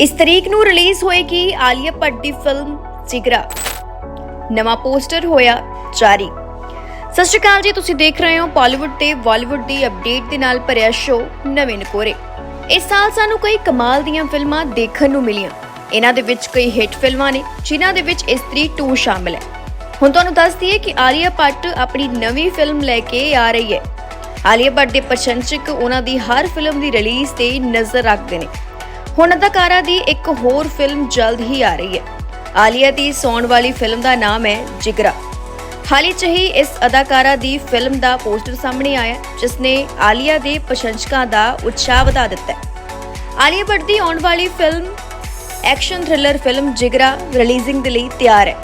ਇਸ ਤਰੀਕ ਨੂੰ ਰਿਲੀਜ਼ ਹੋਏਗੀ ਆਲੀਆ ਭੱਟ ਦੀ ਫਿਲਮ ਜਿਗਰਾ। ਨਵਾਂ ਪੋਸਟਰ ਹੋਇਆ ਜਾਰੀ। ਸਤਿ ਸ਼੍ਰੀ ਅਕਾਲ ਜੀ, ਤੁਸੀਂ ਦੇਖ ਰਹੇ ਹੋ ਬਾਲੀਵੁੱਡ ਤੇ ਬਾਲੀਵੁੱਡ ਦੀ ਅਪਡੇਟ ਦੇ ਨਾਲ ਭਰਿਆ ਸ਼ੋਅ ਨਵੇਂ ਨਕੋਰੇ। ਇਸ ਸਾਲ ਸਾਨੂੰ ਕਈ ਕਮਾਲ ਦੀਆਂ ਫਿਲਮਾਂ ਦੇਖਣ ਨੂੰ ਮਿਲੀਆਂ। ਇਹਨਾਂ ਦੇ ਵਿੱਚ ਕਈ ਹਿੱਟ ਫਿਲਮਾਂ ਨੇ, ਜਿਨ੍ਹਾਂ ਦੇ ਵਿੱਚ ਇਸਤਰੀ 2 ਸ਼ਾਮਲ ਹੈ। ਹੁਣ ਤੁਹਾਨੂੰ ਦੱਸ ਦਈਏ ਕਿ ਆਲੀਆ ਭੱਟ ਆਪਣੀ ਨਵੀਂ ਫਿਲਮ ਲੈ ਕੇ ਆ ਰਹੀ ਹੈ। ਆਲੀਆ ਭੱਟ ਦੇ ਪ੍ਰਸ਼ੰਸਕ ਉਹਨਾਂ ਦੀ ਹਰ ਫਿਲਮ ਦੀ ਰਿਲੀਜ਼ ਤੇ ਨਜ਼ਰ ਰੱਖਦੇ ਨੇ। ਹੁਣ ਅਦਾਕਾਰਾ ਦੀ ਇੱਕ ਹੋਰ ਫਿਲਮ ਜਲਦ ਹੀ ਆ ਰਹੀ ਹੈ। ਆਲੀਆ ਦੀ ਸੌਣ ਵਾਲੀ ਫਿਲਮ ਦਾ ਨਾਮ ਹੈ ਜਿਗਰਾ। ਹਾਲ 'ਚ ਹੀ ਇਸ ਅਦਾਕਾਰਾ ਦੀ ਫਿਲਮ ਦਾ ਪੋਸਟਰ ਸਾਹਮਣੇ ਆਇਆ, ਜਿਸ ਨੇ ਆਲੀਆ ਦੇ ਪ੍ਰਸ਼ੰਸਕਾਂ ਦਾ ਉਤਸ਼ਾਹ ਵਧਾ ਦਿੱਤਾ ਹੈ। ਆਲੀਆ ਭੱਟ ਦੀ ਆਉਣ ਵਾਲੀ film, action thriller film Jigra releasing ਦੇ ਲਈ ਤਿਆਰ ਹੈ।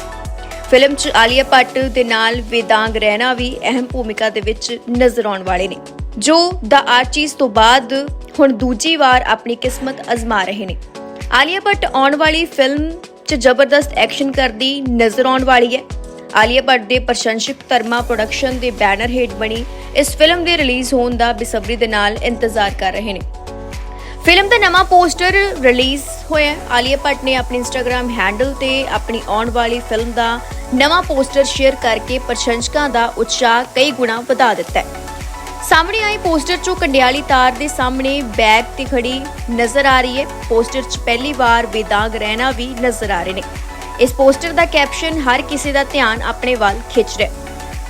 ਫਿਲਮ 'ਚ ਆਲੀਆ ਭੱਟ ਦੇ ਨਾਲ ਵੇਦਾਂਗ ਰਹਿਣਾ ਵੀ ਅਹਿਮ ਭੂਮਿਕਾ ਦੇ ਵਿੱਚ ਨਜ਼ਰ ਆਉਣ ਵਾਲੇ ਨੇ, ਜੋ ਦਾ ਆਰਚੀਜ਼ ਤੋਂ ਬਾਅਦ ਹੁਣ ਦੂਜੀ ਵਾਰ ਆਪਣੀ ਕਿਸਮਤ ਅਜ਼ਮਾ ਰਹੇ ਨੇ। ਆਲੀਆ ਭੱਟ ਆਉਣ ਵਾਲੀ ਫਿਲਮ 'ਚ ਜ਼ਬਰਦਸਤ ਐਕਸ਼ਨ ਕਰਦੀ ਨਜ਼ਰ ਆਉਣ ਵਾਲੀ ਹੈ। ਆਲੀਆ ਭੱਟ ਦੇ ਪ੍ਰਸ਼ੰਸਕ ਧਰਮਾ ਪ੍ਰੋਡਕਸ਼ਨ ਦੇ ਬੈਨਰ ਹੇਠ ਬਣੀ ਇਸ ਫਿਲਮ ਦੇ ਰਿਲੀਜ਼ ਹੋਣ ਦਾ ਬੇਸਬਰੀ ਦੇ ਨਾਲ ਇੰਤਜ਼ਾਰ ਕਰ ਰਹੇ ਨੇ। ਫਿਲਮ ਦਾ ਨਵਾਂ ਪੋਸਟਰ ਰਿਲੀਜ਼ ਹੋਇਆ ਆਲੀਆ ਭੱਟ ਨੇ ਆਪਣੇ ਇੰਸਟਾਗ੍ਰam ਹੈਂਡਲ ਤੇ ਆਪਣੀ ਆਉਣ ਵਾਲੀ ਫਿਲਮ ਦਾ ਨਵਾਂ ਪੋਸਟਰ ਸ਼ੇਅਰ ਕਰਕੇ ਪ੍ਰਸ਼ੰਸਕਾਂ ਦਾ ਉਤਸ਼ਾਹ ਕਈ ਗੁਣਾ ਵਧਾ ਦਿੱਤਾ ਹੈ। ਸਾਹਮਣੇ ਆਏ ਪੋਸਟਰ 'ਚੋਂ ਕੰਡਿਆਲੀ ਤਾਰ ਦੇ ਸਾਹਮਣੇ ਬੈਗ ਤੇ ਖੜੀ ਨਜ਼ਰ ਆ ਰਹੀ ਹੈ। ਪੋਸਟਰ 'ਚ ਪਹਿਲੀ ਵਾਰ ਬੇਦਾਗ ਰਹਿਣਾ ਵੀ ਨਜ਼ਰ ਆ ਰਹੇ ਨੇ। ਇਸ ਪੋਸਟਰ ਦਾ ਕੈਪਸ਼ਨ, ਹਰ ਕਿਸੇ ਦਾ ਧਿਆਨ ਆਪਣੇ ਵੱਲ ਖਿੱਚ ਰਿਹਾ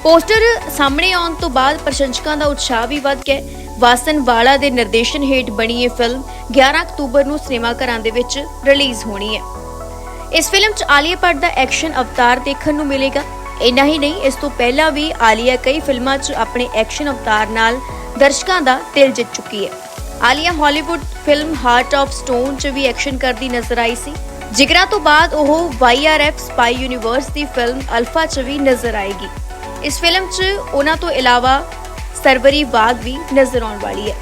ਪੋਸਟਰ ਸਾਹਮਣੇ ਆਉਣ ਤੋਂ ਬਾਅਦ ਪ੍ਰਸ਼ੰਸਕਾਂ ਦਾ ਉਤਸ਼ਾਹ ਵੀ ਵੱਧ ਗਿਆ ਵਾਸਨ ਵਾਲਾ ਦੇ ਨਿਰਦੇਸ਼ਨ ਹੇਠ ਬਣੀ ਇਹ ਫਿਲਮ 11 ਅਕਤੂਬਰ ਨੂੰ ਸਿਨੇਮਾ ਘਰਾਂ ਦੇ ਵਿੱਚ ਰਿਲੀਜ਼ ਹੋਣੀ ਹੈ। ਇਸ ਫਿਲਮ 'ਚ ਆਲੀਆ ਭੱਟ ਦਾ ਐਕਸ਼ਨ ਅਵਤਾਰ ਦੇਖਣ ਨੂੰ ਮਿਲੇਗਾ। ਇੰਨਾ ਹੀ ਨਹੀਂ, ਇਸ ਤੋਂ ਪਹਿਲਾਂ ਵੀ ਆਲੀਆ ਕਈ ਫਿਲਮਾਂ 'ਚ ਆਪਣੇ ਐਕਸ਼ਨ ਅਵਤਾਰ ਨਾਲ ਦਰਸ਼ਕਾਂ ਦਾ ਦਿਲ ਜਿੱਤ ਚੁੱਕੀ ਹੈ। Alia Hollywood film heart of stone 'ਚ ਵੀ ਐਕਸ਼ਨ ਕਰਦੀ ਨਜ਼ਰ ਆਈ ਸੀ। ਜਿਗਰਾ ਤੋਂ ਬਾਅਦ ਉਹ YRF ਸਪਾਈ ਯੂਨੀਵਰਸ ਦੀ ਫਿਲਮ ਅਲਫਾ 'ਚ ਵੀ ਨਜ਼ਰ ਆਏਗੀ। ਇਸ ਫਿਲਮ 'ਚ ਉਹਨਾਂ ਤੋਂ ਇਲਾਵਾ ਸਰਵਰੀ ਬਾਗ ਵੀ ਨਜ਼ਰ ਆਉਣ ਵਾਲੀ ਹੈ।